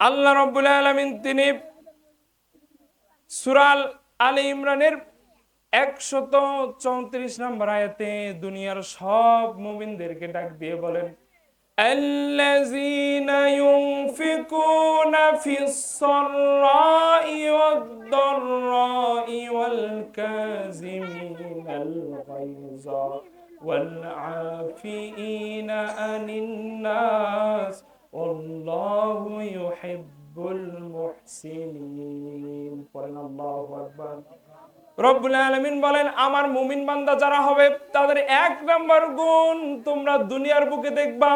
আল্লাহ রব্বুল আলমিন তিনি সুরাল আলী ইমরানের একশত চৌত্রিশ নম্বর আয়াতে দুনিয়ার সব মুমিনদেরকে ডাক দিয়ে বলেন الذين ينفقون في السراء والضراء والكاظمين الغيظ والعافين عن الناس والله يحب المحسنين। قرن الله আকবার। রব্বুল আলামিন বলেন, আমার মুমিন বান্দা যারা হবে, তাদের এক নাম্বার গুণ তোমরা দুনিয়ার বুকে দেখবা।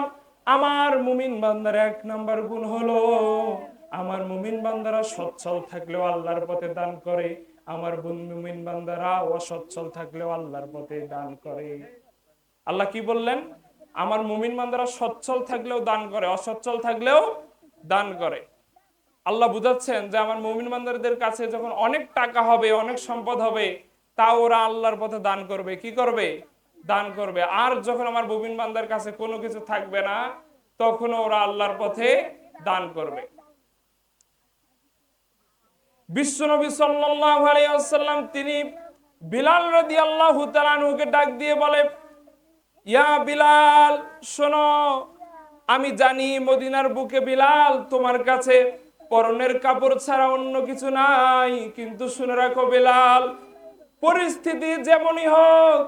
আমার মুমিন বান্দার এক নাম্বার গুণ হলো, আমার মুমিন বান্দারা সচ্ছল থাকলেও আল্লাহর পথে দান করে। আমার মুমিন বান্দারা অসচ্ছল থাকলেও আল্লাহর পথে দান করে। আল্লাহ কি বললেন? আমার মুমিন বান্দারা সচ্ছল থাকলেও দান করে, অসচ্ছল থাকলেও দান করে। আল্লাহ বুঝাচ্ছেন যে আমার মুমিন বান্দারদের কাছে যখন অনেক টাকা হবে, অনেক সম্পদ হবে, তা ওরা আল্লাহর পথে দান করবে। কি করবে? দান করবে। আর যখন আমার মুমিন বান্দার কাছে কোনো কিছু থাকবে না তখন ওরা আল্লাহর পথে দান করবে। বিশ্বনবী সাল্লাল্লাহু আলাইহি ওয়াসাল্লাম, তিনি বিলাল রাদিয়াল্লাহু তাআলা আনহুকে ডাক দিয়ে বলে ইয়া বিলাল, শোনো, আমি জানি মদিনার বুকে বিলাল তোমার কাছে পরনের কাপড় ছাড়া অন্য কিছু নাই, কিন্তু শুনে রাখো বিলাল, পরিস্থিতি যেমনই হোক,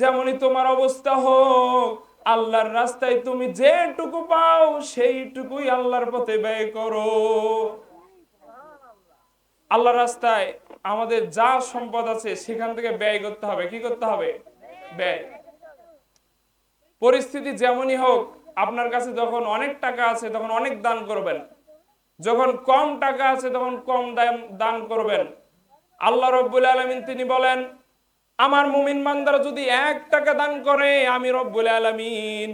যেমনই তোমার অবস্থা হোক, আল্লাহর রাস্তায় তুমি যেটুকু পাও সেইটুকুই আল্লাহর পথে ব্যয় করো। আল্লাহর রাস্তায় আমাদের যা সম্পদ আছে সেখান থেকে ব্যয় করতে হবে, কি করতে হবে? ব্যয়। পরিস্থিতি যেমনই হোক, আপনার কাছে যখন অনেক টাকা আছে, তখন অনেক দান করবেন। যখন কম টাকা আছে, তখন কম দান করবেন। আল্লাহ রব্বুল আলমিন তিনি বলেন, আমার মুমিন বান্দারা যদি এক টাকা দান করে, আমি রব্বুল আলমিন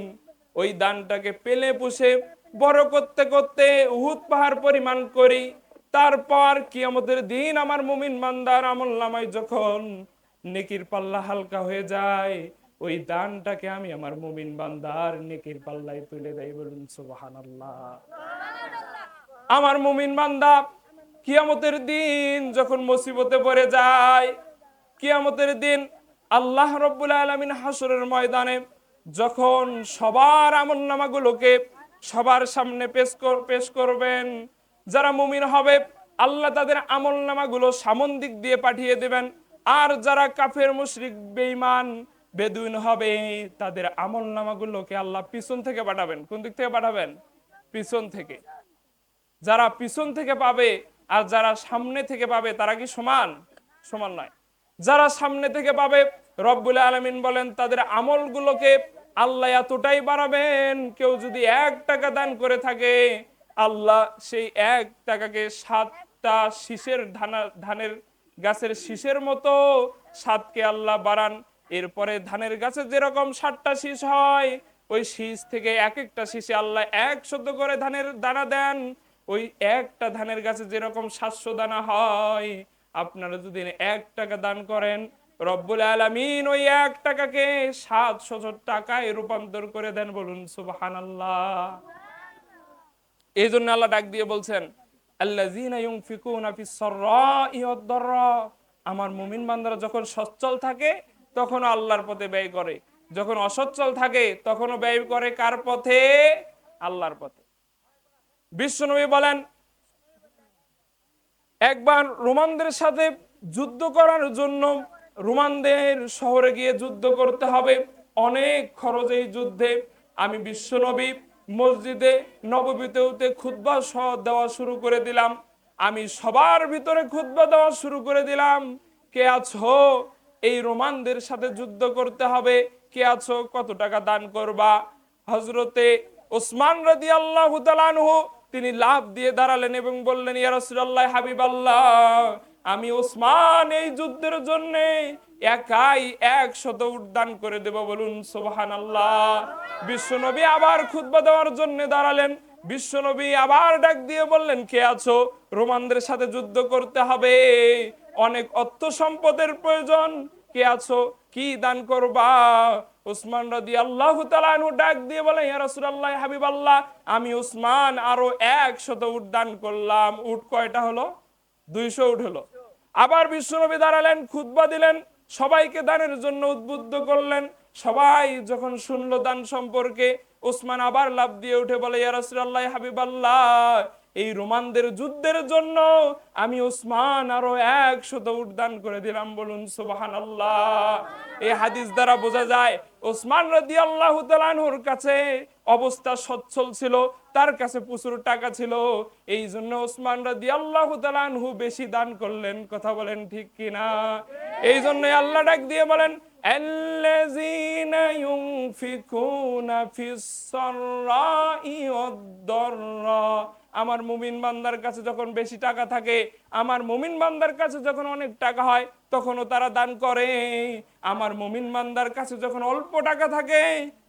ওই দানটাকে পেলে পুষে বড় করতে করতে উহুদ পাহাড় পরিমাণ করি। তারপর কিয়ামতের দিন আমার মুমিন বান্দার আমল নামায় যখন নেকির পাল্লা হালকা হয়ে যায় ওই দানটাকে আমি আমার মুমিন বান্দার নেকির পাল্লায় তুলে দেয় বলুন সুবহানাল্লাহ। আমার মুমিন বান্দা কিয়ামতের দিন যখন মুসিবতে পড়ে যায় কিয়ামতের দিন আল্লাহ রব্বুল আলমিন হাসরের ময়দানে যখন সবার আমল নামাগুলোকে সবার সামনে পেশ কর- পেশ করবেন যারা মুমিন হবে আল্লাহ তাদের আমল নামাগুলো সামন দিক দিয়ে পাঠিয়ে দেবেন আর যারা কাফের মুশরিক বেঈমান বেদুইন হবে তাদের আমল নামাগুলোকে আল্লাহ পিছন থেকে পাঠাবেন। কোন দিক থেকে পাঠাবেন? পিছন থেকে। যারা পিছন থেকে পাবে আর যারা সামনে থেকে পাবে, তারা কি সমান? সমান নয়। যারা সামনে থেকে পাবে, রব্বুল আলমিন বলেন, তাদের আমলগুলোকে আল্লাহ এতটাই বাড়াবেন, কেউ যদি এক টাকা দান করে থাকে, আল্লাহ সেই এক টাকাকে সাতটা শীষের ধানা ধানের গাছের শীষের মতো সাতকে আল্লাহ বাড়ান। এরপরে ধানের গাছে যেরকম ষাটটা শীষ হয়, ওই শীষ থেকে এক একটা শীষে আল্লাহ একশত করে ধানের দানা দেন। ওই একটা ধানের গাছে যেরকম সাতশো দানা হয়, আপনারা যদি এক টাকা দান করেন, রব্বুল আলামিন ওই এক টাকাকে সাতশো টাকায় রূপান্তর করে দেন বলুন সুবাহান আল্লাহ এই জন্য আল্লাহ ডাক দিয়ে বলছেন ওয়াদ-দাররা আমার মুমিন বান্দারা যখন সচ্ছল থাকে তখন আল্লাহর পথে ব্যয় করে। যখন অসচ্ছল থাকে, তখনও ব্যয় করে কার পথে? আল্লাহর পথে। বিশ্বনবী বলেন, একবার রোমানদের সাথে যুদ্ধ করার জন্য রোমানদের শহরে গিয়ে যুদ্ধ করতে হবে। অনেক খরচ এই যুদ্ধে। আমি বিশ্বনবী মসজিদে নববীতে উঠে খুদ্া সহ দেওয়া শুরু করে দিলাম। আমি সবার ভিতরে খুদ্া দেওয়া শুরু করে দিলাম। কে আছো? এই রোমানদের সাথে যুদ্ধ করতে হবে। কে আছো? কত টাকা দান করবা? হজরতে ওসমান রাদি আল্লাহ তিনি লাভ দিয়ে দাঁড়ালেন এবং বললেন, ইয়া রাসূলুল্লাহ, হাবিবাল্লাহ, আমি ওসমান এই যুদ্ধের জন্য একাই একশত উদ্যান করে দেব বলুন সোহান আল্লাহ বিশ্বনবী আবার খুতবা দেওয়ার জন্য দাঁড়ালেন। বিশ্বনবী আবার ডাক দিয়ে বললেন, কে আছো? রোমানদের সাথে যুদ্ধ করতে হবে। অনেক অর্থ সম্পদের প্রয়োজন। কে আছো? কি দান করবা? উসমান রাদি আল্লাহ ডাক দিয়ে বলে ইয়া রাসূলুল্লাহ হাবিব আল্লাহ আমি উসমান আরও একশত উট দান করলাম। উট কয়টা হলো? দুইশো উট হলো। আবার বিশ্বনবী দাঁড়ালেন, খুতবা দিলেন, সবাইকে দানের জন্য উদ্বুদ্ধ করলেন। সবাই যখন শুনলো দান সম্পর্কে, উসমান আবার লাভ দিয়ে উঠে বলে, ইয়া রাসূলুল্লাহ, হাবিবাল্লাহ এই রোমানদের যুদ্ধের জন্য আমি উসমান আরো একশত উদ্যান করে দিলাম বলুন সুবাহান এই হাদিস দ্বারা বোঝা যায় ওসমান রাদি আল্লাহ তালানহুর কাছে অবস্থা সচ্ছল ছিল তার কাছে প্রচুর টাকা ছিল এই জন্য ওসমান রাদি আল্লাহ তালানহু বেশি দান করলেন কথা বলেন ঠিক কিনা এই জন্য আল্লাহ ডাক দিয়ে বলেন الذين ينفقون في السراء والضراء আমার মুমিন বান্দার কাছে যখন বেশি টাকা থাকে, আমার মুমিন বান্দার কাছে যখন অনেক টাকা হয়, তখনও তারা দান করে। আমার মুমিন বান্দার কাছে যখন অল্প টাকা থাকে,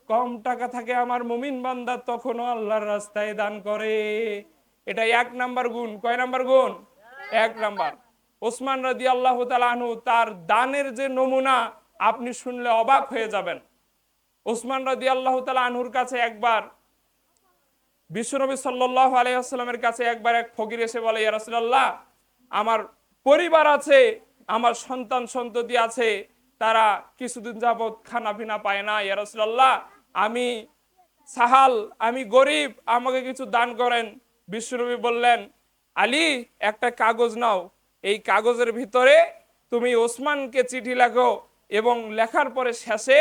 কম টাকা থাকে আমার মুমিন বান্দা তখনও আল্লাহর রাস্তায় দান করে। এটা এক নাম্বার গুণ। কয় নাম্বার গুণ? এক নাম্বার। ওসমান রাদি আল্লাহ তালাহনু তার দানের যে নমুনা, আপনি শুনলে অবাক হয়ে যাবেন। ওসমান রাদি আল্লাহ তালা আনহুর কাছে একবার বিশ্বনবী সাল্লাহ আলাইসাল্লামের কাছে একবার এক ফকির এসে বলে, ইয়া রাসূলুল্লাহ, আমার পরিবার আছে, আমার সন্তান সন্ততি আছে, তারা কিছুদিন যাবৎ খানা পিনা পায় না, ইয়া রাসূলুল্লাহ, আমি সাহাল, আমি গরিব, আমাকে কিছু দান করেন। বিশ্বনবী বললেন, আলী, একটা কাগজ নাও, এই কাগজের ভিতরে তুমি ওসমানকে চিঠি লেখো এবং লেখার পরে শেষে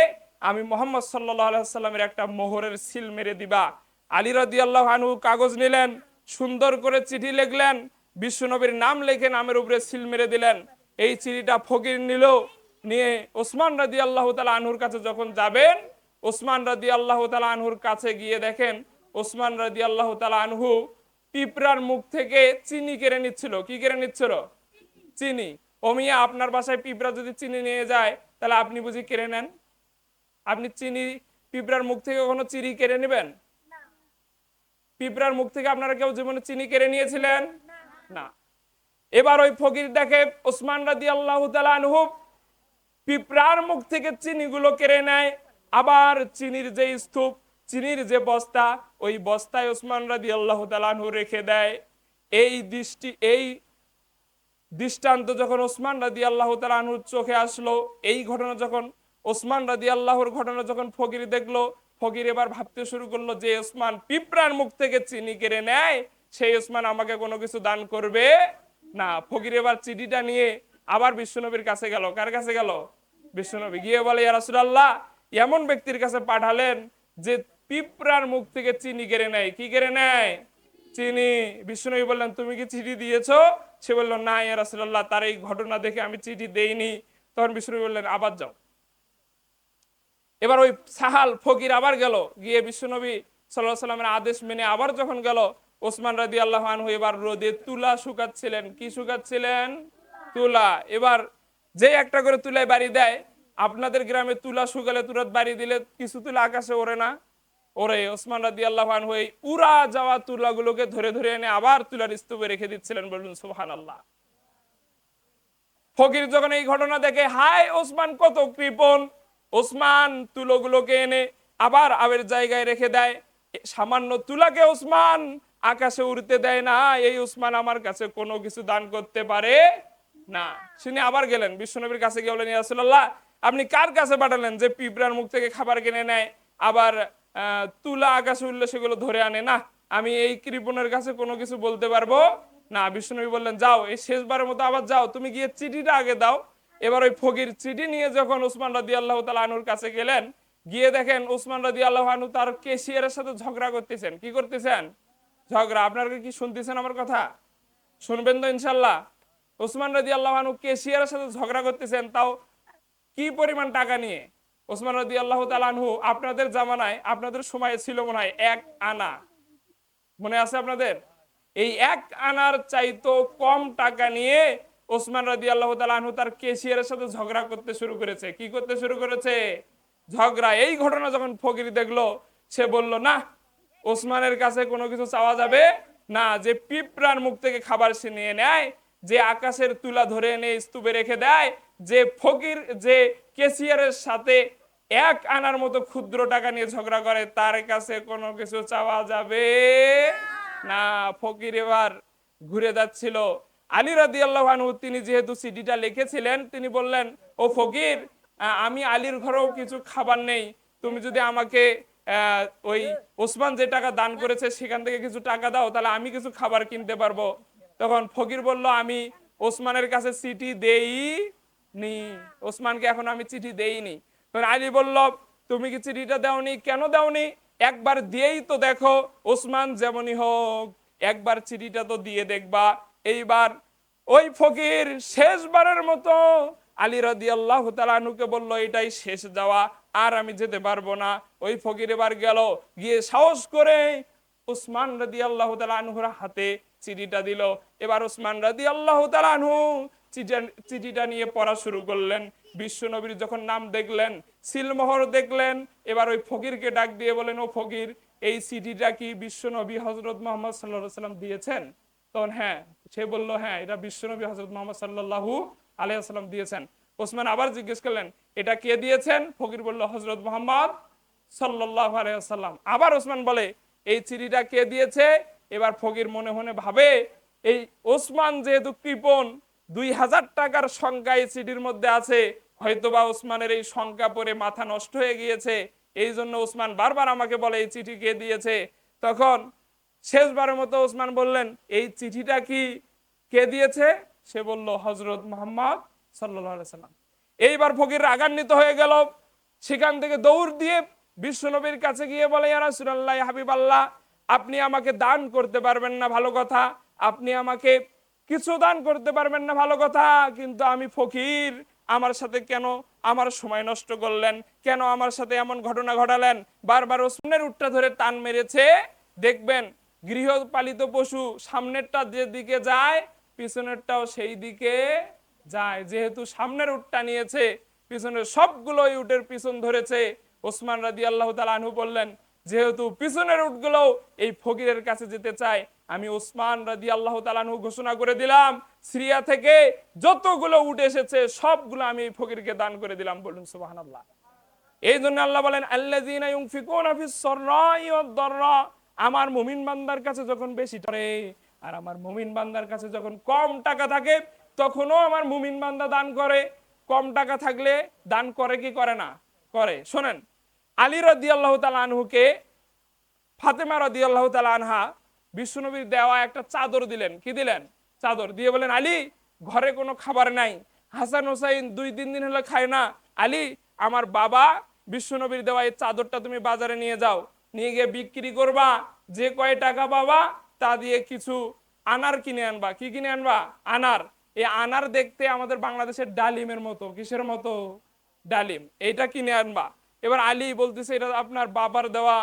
আমি মোহাম্মদ সাল্লাহ আলাইসাল্লামের একটা মোহরের সিল মেরে দিবা। আলী রাদি আল্লাহ আনহু কাগজ নিলেন, সুন্দর করে চিঠি লিখলেন, বিশ্বনবীর নাম লিখে নামের উপরে সিল মেরে দিলেন। এই চিঠিটা ফকির নিল নিয়ে ওসমান রাদি আল্লাহ তালা আনহুর কাছে যখন যাবেন, ওসমান রাদি আল্লাহ তালা আনহুর কাছে গিয়ে দেখেন, ওসমান রাদি আল্লাহ তালা আনহু পিঁপড়ার মুখ থেকে চিনি কেড়ে নিচ্ছিল। কি কেড়ে নিচ্ছিল? চিনি। অমিয়া আপনার বাসায় পিঁপড়া যদি চিনি নিয়ে যায়, তাহলে আপনি বুঝি কেড়ে নেন? আপনি চিনি, পিঁপড়ার মুখ থেকে কখনো চিনি কেড়ে নেবেন? পিঁপড়ার মুখ থেকে আপনারা কেউ জীবনে চিনি কেড়ে নিয়েছিলেন? না। এবার ওই ফকির দেখে ওসমান রাদি আল্লাহ আনহু পিঁপড়ার মুখ থেকে চিনিগুলো কেড়ে নেয়। আবার চিনির যে স্তূপ, চিনির যে বস্তা, ওই বস্তায় ওসমান রাদি আল্লাহ আনহু রেখে দেয়। এই দৃষ্টি, এই দৃষ্টান্ত যখন ওসমান রাদি আল্লাহ আনহুর চোখে আসলো, এই ঘটনা যখন, ওসমান রাদি আল্লাহর ঘটনা যখন ফকির দেখল ফকির এবার ভাবতে শুরু করল যে ওসমান পিঁপড়ার মুখ থেকে চিনি কেড়ে নেয়, সেই ওসমান আমাকে কোনো কিছু দান করবে না। ফকির এবার চিঠিটা নিয়ে আবার বিশ্বনবীর কাছে গেল। কার কাছে গেল? বিশ্বনবী। গিয়ে বলে ইয়ারাসুল্লাহ এমন ব্যক্তির কাছে পাঠালেন যে পিঁপড়ার মুখ থেকে চিনি কেড়ে নেয়। কি কেড়ে নেয়? চিনি। বিশ্বনবী বললেন, তুমি কি চিঠি দিয়েছ? সে বলল, না ইয়ারাসুল্লাহ তার এই ঘটনা দেখে আমি চিঠি দেইনি। তখন বিশ্বনবী বললেন, আবার যাও। এবার ওই সাহাল ফকির আবার গেল। গিয়ে বিশ্বনবী সাল্লাহ সাল্লামের আদেশ মেনে আবার যখন গেল, ওসমান রাদি আল্লাহ এবার রোদে তুলা শুকাচ্ছিলেন। কি শুকাচ্ছিলেন? তুলা। এবার যে একটা করে তুলায় বাড়ি দেয়, আপনাদের গ্রামে তুলা শুকালে তুরাত বাড়ি দিলে কিছু তুলা আকাশে ওরে না। ওরে ওসমান রাদি আল্লাহ এই উড়া যাওয়া তুলাগুলোকে ধরে ধরে এনে আবার তুলার স্তূপে রেখে দিচ্ছিলেন বলুন সুহান আল্লাহ ফকির যখন এই ঘটনা দেখে হাই ওসমান, কত কৃপণ! ওসমান তুলোগুলোকে এনে আবার আবের জায়গায় রেখে দেয়। সামান্য তুলাকে ওসমান আকাশে উড়তে দেয় না। এই ওসমান আমার কাছে কোনো কিছু দান করতে পারে না। তিনি আবার গেলেন, বিশ্বনবীর কাছে গিয়ে বলেন ইয়াসুল্লাহ আপনি কার কাছে পাঠালেন যে পিঁপড়ার মুখ থেকে খাবার কিনে নেয়? আবার তুলা আকাশে উঠলে সেগুলো ধরে আনে? না, আমি এই কৃপণের কাছে কোনো কিছু বলতে পারব না। বিশ্বনবী বললেন, যাও, এই শেষবারের মতো আবার যাও। তুমি গিয়ে চিঠিটা আগে দাও। এবার ওই ফকির চিঠি নিয়ে যখন উসমান রাদি আল্লাহ আনুর কাছে গেলেন, গিয়ে দেখেন উসমান রাদি আল্লাহ আনু তার কেশিয়ারের সাথে ঝগড়া করতেছেন। কি করতেছেন? ঝগড়া? আপনারা কি শুনতেছেন আমার কথা? শুনবেন তো ইনশাল্লাহ ওসমান রাদি আল্লাহ আনু কেশিয়ারের সাথে ঝগড়া করতেছেন, তাও কি পরিমাণ টাকা নিয়ে? ওসমান রাদি আল্লাহ আনহু, আপনাদের জামানায় আপনাদের সময় ছিল মনে হয় এক আনা। মনে আছে আপনাদের? এই এক আনার চাইতো কম টাকা নিয়ে ওসমান রাদি আল্লাহ তালু তার কেশিয়ারের সাথে ঝগড়া করতে শুরু করেছে। কি করতে শুরু করেছে? ঝগড়া। এই ঘটনা যখন ফকির দেখল, সে বলল, না, ওসমানের কাছে কোনো কিছু চাওয়া যাবে না। যে পিঁপড়ার মুখ থেকে খাবার সে নিয়ে নেয়, যে আকাশের তুলা ধরে এনে স্তূপে রেখে দেয়, যে ফকির, যে কেসিয়ারের সাথে এক আনার মতো ক্ষুদ্র টাকা নিয়ে ঝগড়া করে, তার কাছে কোনো কিছু চাওয়া যাবে না। ফকির এবার ঘুরে যাচ্ছিল। আলী রাদিয়াল্লাহু আনহু, তিনি যেহেতু সিডিটা লিখেছিলেন, তিনি বললেন, ও ফকির আমি আলীর ঘরেও কিছু খাবার নেই। তুমি যদি আমাকে ওই ওসমান যে টাকা দান করেছে, সেখান থেকে কিছু টাকা দাও, তাহলে আমি কিছু খাবার কিনতে পারব। তখন ফকির বলল, আমি ওসমানের কাছে চিঠি দেই নি ওসমানকে এখন আমি চিঠি দেইনি। তখন আলী বলল, তুমি কি চিঠিটা দাওনি? কেন দাওনি? একবার দিয়েই তো দেখো, ওসমান যেমনই হোক, একবার চিঠিটা তো দিয়ে দেখবা। এইবার ওই ফকির শেষবারের মতো আলী রাদি আল্লাহ তালানুকে বলল, এটাই শেষ যাওয়া, আর আমি যেতে পারব না। ওই ফকির এবার গেল, গিয়ে সাহস করে উসমান রাদি আল্লাহ তালানহুর হাতে চিঠিটা দিল। এবার উসমান রাদি আল্লাহ তালানহু চিঠিটা নিয়ে পড়া শুরু করলেন। বিশ্ব নবীর যখন নাম দেখলেন, সিলমোহর দেখলেন, এবার ওই ফকিরকে ডাক দিয়ে বলেন, ও ফকির, এই চিঠিটা কি বিশ্ব নবী হজরত মোহাম্মদ সাল্লাহ সাল্লাম দিয়েছেন? তখন হ্যাঁ সে বলল হ্যাঁ এটা বিশ্বনবী হজরত মোহাম্মদ সাল্লাহু আলাইসাল্লাম দিয়েছেন। ওসমান আবার জিজ্ঞেস করলেন, এটা কে দিয়েছেন? ফকির বলল হজরত মোহাম্মদ সাল্লাহ আলাইসাল্লাম আবার ওসমান বলে, এই চিঠিটা কে দিয়েছে? এবার ফকির মনে মনে ভাবে, এই ওসমান যেহেতু কৃপন দুই হাজার টাকার সংখ্যা এই চিঠির মধ্যে আছে। হয়তোবা ওসমানের এই সংখ্যা পরে মাথা নষ্ট হয়ে গিয়েছে। এই জন্য ওসমান বারবার আমাকে বলে, এই চিঠি কে দিয়েছে? তখন শেষবারের মতো ওসমান বললেন, এই চিঠিটা কি কে দিয়েছে? সে বলল হজরত মোহাম্মদ সাল্লাম। এইবার ফকির রাগান্বিত হয়ে গেল। সেখান থেকে দৌড় দিয়ে বিশ্বনবীর কাছে গিয়ে বলে ইয়ারাসুল্লাহ হাবিব আল্লাহ আপনি আমাকে দান করতে পারবেন না, ভালো কথা। আপনি আমাকে কিছু দান করতে পারবেন না, ভালো কথা। কিন্তু আমি ফকির, আমার সাথে কেন আমার সময় নষ্ট করলেন? কেন আমার সাথে এমন ঘটনা ঘটালেন? বারবার ওসমানের উঠটা ধরে টান মেরেছে। দেখবেন গৃহপালিত পশু সামনেরটা যেদিকে যায়, পিছনেরটাও সেই দিকে যায়। যেহেতু সামনের উটটা নিয়েছে, পিছনের সবগুলো ওই উটের পিছন ধরেছে। ওসমান রাদি আল্লাহ আনহু বললেন, যেহেতু পিছনের উটগুলো এই ফকিরের কাছে যেতে চায়, আমি ওসমান রাদি আল্লাহ তালানহু ঘোষণা করে দিলাম, সিরিয়া থেকে যতগুলো উট এসেছে, সবগুলো আমি এই ফকিরকে দান করে দিলাম। বলুন সুবাহ আল্লাহ এই জন্য আল্লাহ বলেন, আল্লাযীনা আমার মুমিন বান্দার কাছে যখন বেশি করে আর আমার মুমিন বান্দার কাছে যখন কম টাকা থাকে, তখনও আমার মুমিন বান্দা দান করে। কম টাকা থাকলে দান করে কি করে না? করে। শোনেন, আলী রাদিয়াল্লাহু তাআলা আনহুকে, ফাতেমা রাদিয়াল্লাহু তাআলা আনহা বিশ্বনবীর দেওয়া একটা চাদর দিলেন। কি দিলেন? চাদর। দিয়ে বলেন আলী, ঘরে কোনো খাবার নাই। হাসান হোসাইন দুই, তিন দিন হলে খায় না। আলী, আমার বাবা বিশ্বনবীর দেওয়া এই চাদরটা তুমি বাজারে নিয়ে যাও। নিয়ে গিয়ে বিক্রি করবা, যে কয় টাকা পাবা, তা দিয়ে কিছু আনার কিনে আনবা। কি কিনে আনবা? আনার। এই আনার দেখতে আমাদের বাংলাদেশের ডালিমের মতো। কিসের মতো? ডালিম। এইটা কিনে আনবা। এবার আলী বলতেছে, এটা আপনার বাবার দেওয়া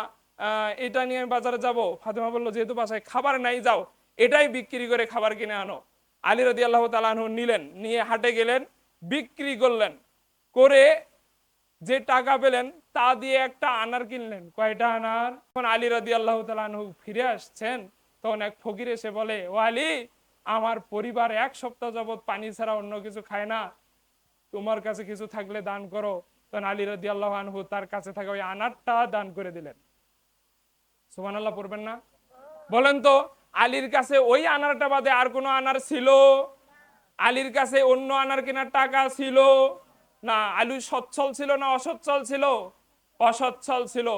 এটা নিয়ে আমি বাজারে যাব। ফাতেমা বলল, যেহেতু বাসায় খাবার নাই, যাও। এটাই বিক্রি করে খাবার কিনে আনো। আলী রদি আল্লাহ তালাহ নিলেন, নিয়ে হাটে গেলেন, বিক্রি করলেন। করে যে টাকা পেলেন তা দিয়ে একটা আনার কিনলেন। কয়টা আনার? তখন আলী রাদি আল্লাহ তালু ফিরে আসছেন, তখন এক ফকির এসে বলে, ও আলী, আমার পরিবার এক সপ্তাহ যাবত পানি ছাড়া অন্য কিছু খায় না। তোমার কাছে কিছু থাকলে দান করো। তখন আলী রাদি আল্লাহ আনহু তার কাছে থাকা ওই আনারটা দান করে দিলেন। সুমান আল্লাহ পড়বেন না? বলেন তো, আলীর কাছে ওই আনারটা বাদে আর কোনো আনার ছিল? আলীর কাছে অন্য আনার কেনার টাকা ছিল? না, আলু সচ্ছল ছিল না অসচ্ছল ছিল? অসচ্ছল ছিল।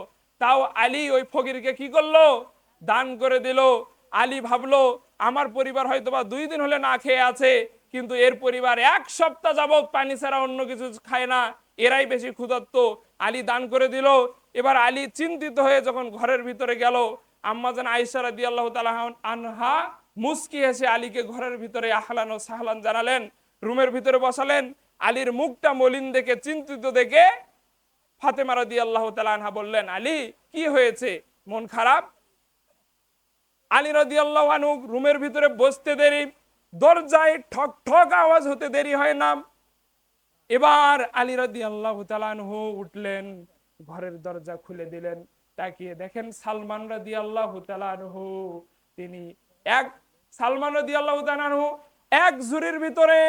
তাও আলী ওই ফকিরকে কি করল? দান করে দিল। আলী ভাবলো, আমার পরিবার হয়তোবা দুই দিন হলে না খেয়ে আছে, কিন্তু এর পরিবার এক সপ্তাহ যাবত পানি ছাড়া অন্য কিছু খায় না। এরাই বেশি ক্ষুধার্ত। আলী দান করে দিল। এবার আলী চিন্তিত হয়ে যখন ঘরের ভিতরে গেল আম্মাজান আইসা রাদি আল্লাহ আনহা মুস্কি হেসে আলীকে ঘরের ভিতরে আহলান ও সাহলান জানালেন। রুমের ভিতরে বসালেন। আলীর মুখটা মলিন দেখে, চিন্তিত দেখে ফাতেমা রাদি আল্লাহ আনহা বললেন, আলী, কি হয়েছে? মন খারাপ? আলী রাদি আল্লাহ রুমের ভিতরে বসতে দেরি, দরজায় ঠক ঠক আওয়াজ হতে দেরি হয় না। এবার আলী রাদি আল্লাহ তালানহু উঠলেন, ঘরের দরজা খুলে দিলেন, তাকিয়ে দেখেন সালমান রাদি আল্লাহ তালানহু তিনি এক, সালমান রাদি আল্লাহ তালানহু এক ঝুড়ির ভিতরে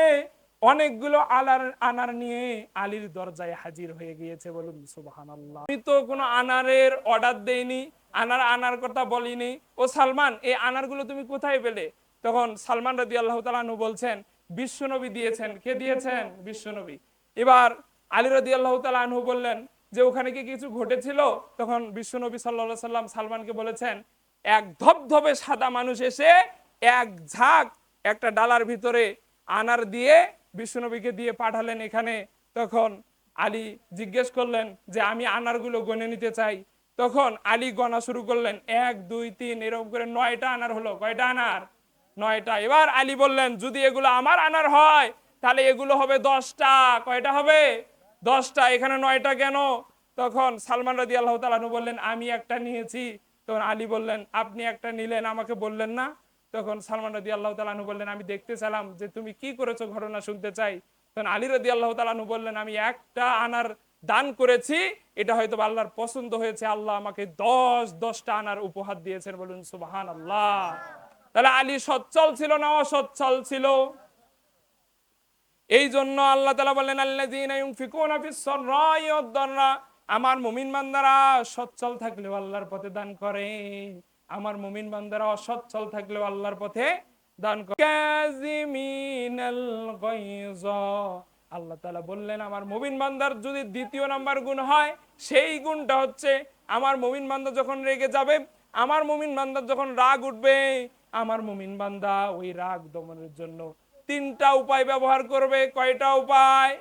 অনেকগুলো আলার আনার নিয়ে আলীর দরজায় হাজির হয়ে গিয়েছে বলুন, সুবহানাল্লাহ। আমি তো কোনো আনারের অর্ডার দেইনি, আনার আনার কথা বলিনি। ও সালমান, এই আনারগুলো তুমি কোথায় পেলে? তখন সালমান রাদি আল্লাহ তালানু বলছেন, বিশ্বনবী দিয়েছেন। কে দিয়েছেন? বিশ্বনবী। এবার আলী রাদি আল্লাহ তালানহু বললেন যে, ওখানে কি কিছু ঘটেছিল? তখন বিশ্বনবী সাল্লা সাল্লাম সালমানকে বলেছেন, এক ধবধবে সাদা মানুষ এসে এক ঝাঁক একটা ডালার ভিতরে আনার দিয়ে বিশ্বনবীকে দিয়ে পাঠালেন এখানে। তখন আলী জিজ্ঞেস করলেন যে, আমি আনারগুলো গনে নিতে চাই। তখন আলী গণা শুরু করলেন, এক, দুই, তিন, এরকম করে নয়টা আনার হলো। কয়টা আনার? নয়টা। এবার আলী বললেন, যদি এগুলো আমার আনার হয়, তাহলে এগুলো হবে দশটা। কয়টা হবে? দশটা। এখানে নয়টা কেন? তখন সালমান রাজি আল্লাহ তালানু বললেন, আমি একটা নিয়েছি। তখন আলী বললেন, আপনি একটা নিলেন, আমাকে বললেন না? তখন সালমান রাজি আল্লাহ তালানু বললেন, আমি দেখতে চালাম যে তুমি কি করেছ ঘটনা শুনতে চাই। তখন আলী রাজি আল্লাহ তালানু বললেন, আমি একটা আনার দান করেছি, এটা হয়তো আল্লাহর পছন্দ হয়েছে। আল্লাহ আমাকে দশ, দশটা আনার উপহার দিয়েছেন। বলুন সুবাহান আল্লাহ তাহলে আলী সচ্ছল ছিল না অসচ্ছল ছিল? এই জন্য আল্লাহ তালা বললেন আল্লাহ আমার মুমিন বান্দারা সচ্ছল থাকলেও আল্লাহর পথে দান করে। আমার মুমিন বান্দারা অসচ্ছল থাকলেও আল্লাহর পথে দান। আল্লাহ তালা বললেন, আমার মুমিন বান্দার যদি দ্বিতীয় নাম্বার গুণ হয়, সেই গুণটা হচ্ছে আমার মুমিন বান্দা যখন রেগে যাবে, আমার মুমিন বান্দার যখন রাগ উঠবে, আমার মুমিন বান্দা ওই রাগ দমনের জন্য তিনটা উপায় ব্যবহার করবে। কয়টা উপায়?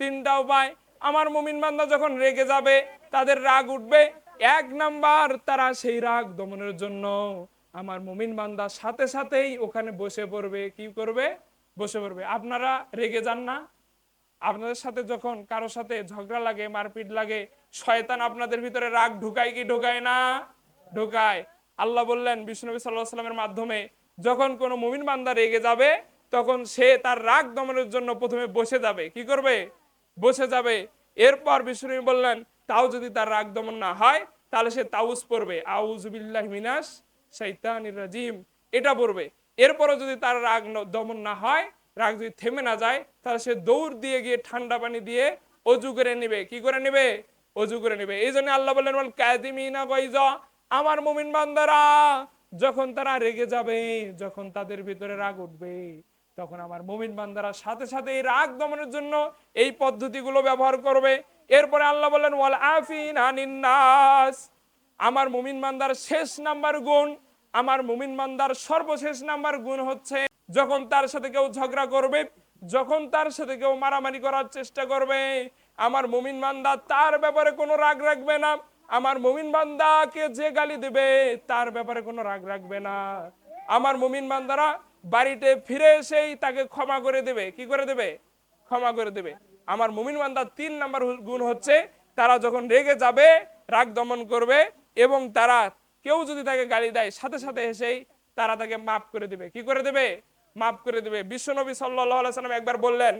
তিনটা উপায়। আমার মুমিন বান্দা যখন রেগে যাবে, তাদের রাগ উঠবে এক নাম্বার তারা সেই রাগ দমনের জন্য আমার মুমিন বান্দা সাথে সাথেই ওখানে বসে পড়বে, কি করবে? বসে পড়বে। আপনারা রেগে যান না। আপনাদের সাথে যখন কারও সাথে ঝগড়া লাগে, মারপিট লাগে, শয়তান আপনাদের ভিতরে রাগ ঢুকায় কি ঢুকায় না? ঢুকায়। আল্লাহ বললেন বিষ্ণুনবী সাল্লাহ সাল্লামের মাধ্যমে, যখন কোনো মুমিন বান্দা রেগে যাবে, তখন সে তার রাগ দমনের জন্য প্রথমে বসে যাবে। কি করবে? বসে যাবে। এরপর বিষ্ণু বললেন তাও যদি তার রাগ দমন না হয়, তাহলে সে তাউস পড়বে। আউজুবিল্লাহ মিনাস শৈতানির রাজিম। এটা পড়বে। এরপরও যদি তার রাগ দমন না হয়, রাগ যদি থেমে না যায়, তাহলে সে দৌড় দিয়ে গিয়ে ঠান্ডা পানি দিয়ে অজু করে নেবে। কি করে নেবে? অজু করে নেবে। এই জন্য আল্লাহ বললেন বল কাদিমিনা গাইজা আমার মুমিন বান্দারা, যখন তারা রেগে যাবে, যখন তাদের ভিতরে রাগ উঠবে, তখন আমার মুমিন বান্দারা সাথে সাথে এই রাগ দমনের জন্য এই পদ্ধতিগুলো ব্যবহার করবে। এরপরে আল্লাহ বললেন, ওয়াল আফিন আনিন নাস। আমার মুমিন বান্দার শেষ নাম্বার গুণ, আমার মুমিন বান্দার সর্বশেষ নাম্বার গুণ হচ্ছে যখন তার সাথে কেউ ঝগড়া করবে, যখন তার সাথে কেউ মারামারি করার চেষ্টা করবে, আমার মুমিন বান্দা তার ব্যাপারে কোনো রাগ রাখবে না, আমার মুমিন বান্দাকে যে গালি দেবে তার ব্যাপারে কোনো রাগ রাখবে না। আমার মুমিন বান্দারা বাড়িতে ফিরে এসেই তাকে ক্ষমা করে দেবে। কি করে দেবে? ক্ষমা করে দেবে। আমার মুমিন বান্দার তিন নাম্বার গুণ হচ্ছে, তারা যখন রেগে যাবে, রাগ দমন করবে এবং তারা কেউ যদি তাকে গালি দেয়, সাথে সাথে এসেই তারা তাকে মাফ করে দেবে। কি করে দেবে? মাফ করে দেবে। বিশ্বনবী সাল্লাম একবার বললেন,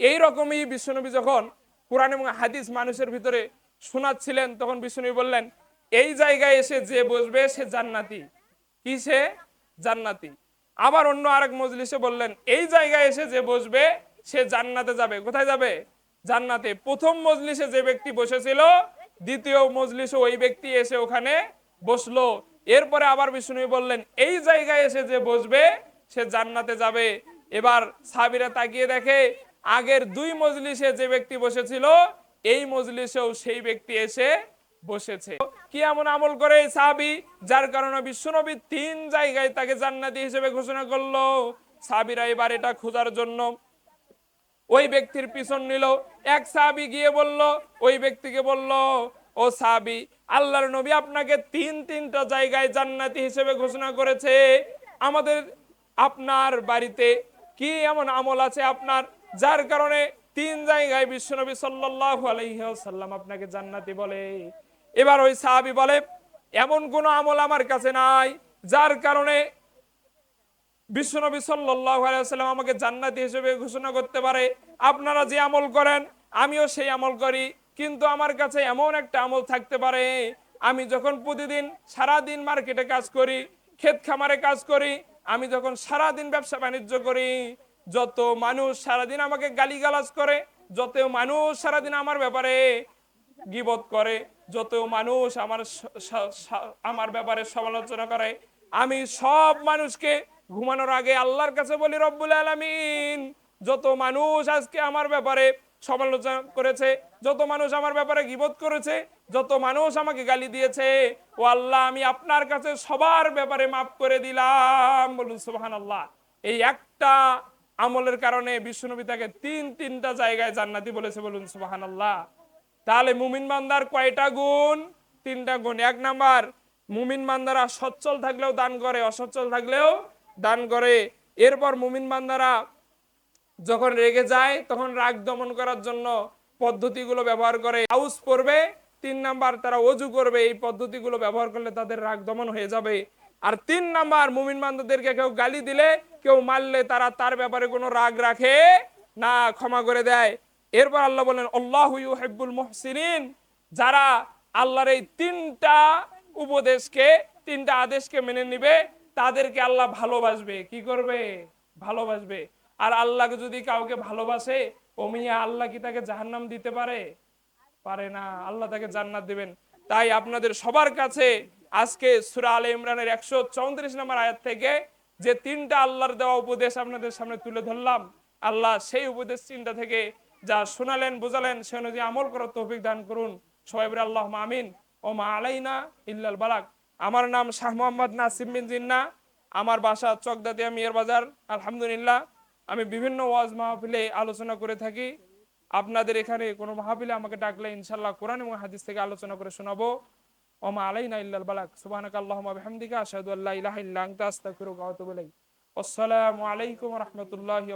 এই রকমই বিশ্বনবী যখন কোরআন এবং হাদিস মানুষের ভিতরে শোনাচ্ছিলেন, তখন বিশ্বনবী বললেন, এই জায়গায় এসে যে বসবে, সে জান্নাতি। কি সে জান্নাতি। আবার অন্য আরেক মজলিসে বললেন, এই জায়গায় এসে যে বসবে সে জান্নাতে যাবে। কোথায় যাবে? জান্নাতে। প্রথম মজলিসে যে ব্যক্তি বসেছিল, দ্বিতীয় মজলিসে ওই ব্যক্তি এসে ওখানে বসল। এরপরে আবার বিষ্ণু বললেন, এই জায়গায় এসে যে বসবে, সে জান্নাতে যাবে। এবার সাবিরা তাকিয়ে দেখে, আগের দুই মজলিসে যে ব্যক্তি বসেছিল, এই মজলিসেও সেই ব্যক্তি এসে বসেছে। কি এমন আমল করে সাহাবি, যার কারণে বিশ্বনবী তিন জায়গায় তাকে জান্নাতি হিসেবে ঘোষণা করল। সাবিরা এবার এটা খোঁজার জন্য ওই ব্যক্তির পিছন নিল। এক সাহাবি গিয়ে বলল, ওই ব্যক্তিকে বলল, ও সাহাবি, আল্লাহর নবী আপনাকে তিন তিনটা জায়গায় জান্নাতি হিসেবে ঘোষণা করেছে। আমাদের, আপনার বাড়িতে কি এমন আমল আছে আপনার? যার কারণে তিন জায়গায় বিশ্বনবী সাল্লাল্লাহু আলাইহি ওয়াসাল্লাম আপনাকে জান্নাতি বলে। এবার ওই সাহাবি বলে, এমন কোনো আমল আমার কাছে নাই, যার কারণে বিশ্বনবী আলাইহি আমাকে জান্নাতি হিসেবে ঘোষণা করতে পারে, আপনারা যে আমল করেন, আমিও সেই আমল করি। কিন্তু আমার কাছে এমন একটা আমল থাকতে পারে, আমি যখন প্রতিদিন সারা দিন মার্কেটে কাজ করি, ক্ষেত খামারে কাজ করি, আমি যখন সারা দিন ব্যবসা বাণিজ্য করি, যত মানুষ সারাদিন আমাকে গালিগালাজ করে, যত মানুষ সারাদিন আমার ব্যাপারে গিবত করে, যত মানুষ আমার আমার ব্যাপারে সমালোচনা করে, আমি সব মানুষকে ঘুমানোর আগে আল্লাহর কাছে বলি, রব্বুল আলামিন, যত মানুষ আজকে আমার ব্যাপারে সমালোচনা করেছে, যত মানুষ আমার ব্যাপারে গিবত করেছে, যত মানুষ আমাকে গালি দিয়েছে, ও আল্লাহ, আমি আপনার কাছে সবার ব্যাপারে মাফ করে দিলাম। বলুন সুবহান আল্লাহ এই একটা আমলের কারণে বিশ্বনবী তাকে তিন, তিনটা জায়গায় জান্নাতি বলেছে, বলুন সুবহান আল্লাহ তাহলে মুমিন বান্দার কয়টা গুণ? তিনটা গুণ। এক নাম্বার, মুমিন বান্দারা সচ্ছল থাকলেও দান করে, অসচ্ছল থাকলেও দান করে। এরপর মুমিন বান্দারা যখন রেগে যায়, তখন রাগ দমন করার জন্য পদ্ধতিগুলো ব্যবহার করে। হাউস পড়বে তিন নাম্বার তারা অজু করবে, এই পদ্ধতিগুলো ব্যবহার করলে তাদের রাগ দমন হয়ে যাবে। আর তিন নাম্বার, মুমিন বান্ধবদেরকে কেউ গালি দিলে, কেউ মারলে তারা তার ব্যাপারে কোনো রাগ রাখে না, ক্ষমা করে দেয়। এরপর আল্লাহ বলেন আল্লাহ হেব্বুল মুহসিনিন যারা আল্লাহর এই তিনটা উপদেশকে, তিনটা আদেশকে মেনে নিবে তাদেরকে আল্লাহ ভালোবাসবে। কি করবে? ভালোবাসবে। আর আল্লাহকে যদি কাউকে ভালোবাসে ও মিয়া আল্লাহ কি তাকে জাহান্নাম দিতে পারে? পারে না। আল্লাহ তাকে জান্নাত দিবেন। তাই আপনাদের সবার কাছে আজকে সুরা আলে ইমরানের একশো চৌত্রিশ নম্বর আয়াত থেকে যে তিনটা আল্লাহর দেওয়া উপদেশ আপনাদের সামনে তুলে ধরলাম, আল্লাহ সেই উপদেশ চিন্তা থেকে যা শোনালেন, বোঝালেন, সে অনুযায়ী আমল করার তৌফিক দান করুন। সবাই আল্লাহ আমিন। ও মা আলাইনা ইল্লাল বালাক আমার নাম শাহ মোহাম্মদ নাসিম বিন জিন্না। আমার বাসা চকদাতিয়া মিয়ার বাজার। আলহামদুলিল্লাহ, আমি বিভিন্ন ওয়াজ মাহফিলে আলোচনা করে থাকি। আপনাদের এখানে কোনো মাহফিলে আমাকে ডাকলে ইনশাল্লাহ কোরআন এবং হাদিস থেকে আলোচনা করে শোনাবো। ওমা আলাইনা ইল্লাল বালাক সুবহানাকা আল্লাহুম্মা বিহামদিকা আশহাদু আল্লা ইলাহা ইল্লা আনতা আসসালামু আলাইকুম ওয়া রাহমাতুল্লাহি